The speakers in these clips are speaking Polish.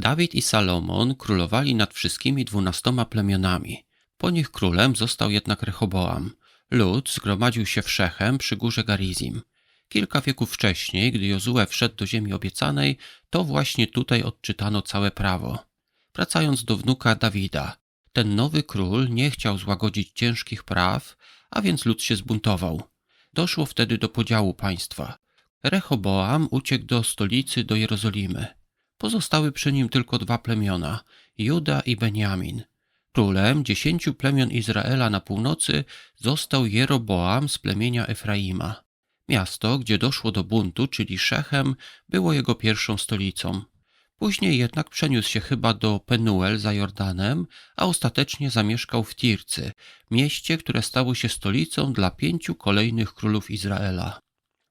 Dawid i Salomon królowali nad wszystkimi dwunastoma plemionami. Po nich królem został jednak Rehoboam. Lud zgromadził się w Szechem przy górze Garizim. Kilka wieków wcześniej, gdy Jozue wszedł do ziemi obiecanej, to właśnie tutaj odczytano całe prawo. Wracając do wnuka Dawida, ten nowy król nie chciał złagodzić ciężkich praw, a więc lud się zbuntował. Doszło wtedy do podziału państwa. Rehoboam uciekł do stolicy, do Jerozolimy. Pozostały przy nim tylko dwa plemiona, Juda i Benjamin. Królem dziesięciu plemion Izraela na północy został Jeroboam z plemienia Efraima. Miasto, gdzie doszło do buntu, czyli Szechem, było jego pierwszą stolicą. Później jednak przeniósł się chyba do Penuel za Jordanem, a ostatecznie zamieszkał w Tircy, mieście, które stało się stolicą dla pięciu kolejnych królów Izraela.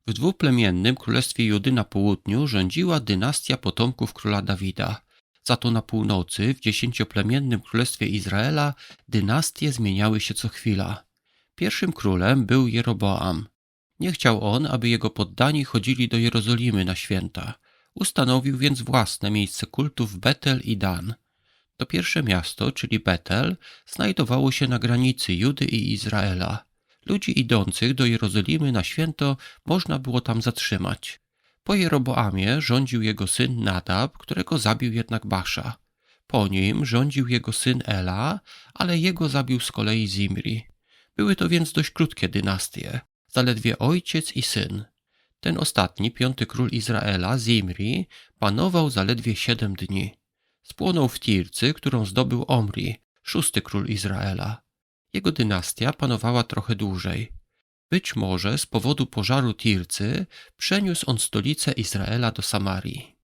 W dwuplemiennym królestwie Judy na południu rządziła dynastia potomków króla Dawida. Za to na północy, w dziesięcioplemiennym królestwie Izraela, dynastie zmieniały się co chwila. Pierwszym królem był Jeroboam. Nie chciał on, aby jego poddani chodzili do Jerozolimy na święta. Ustanowił więc własne miejsce kultu w Betel i Dan. To pierwsze miasto, czyli Betel, znajdowało się na granicy Judy i Izraela. Ludzi idących do Jerozolimy na święto można było tam zatrzymać. Po Jeroboamie rządził jego syn Nadab, którego zabił jednak Basza. Po nim rządził jego syn Ela, ale jego zabił z kolei Zimri. Były to więc dość krótkie dynastie, zaledwie ojciec i syn. Ten ostatni, piąty król Izraela, Zimri, panował zaledwie siedem dni. Spłonął w Tircy, którą zdobył Omri, szósty król Izraela. Jego dynastia panowała trochę dłużej. Być może z powodu pożaru Tircy przeniósł on stolicę Izraela do Samarii.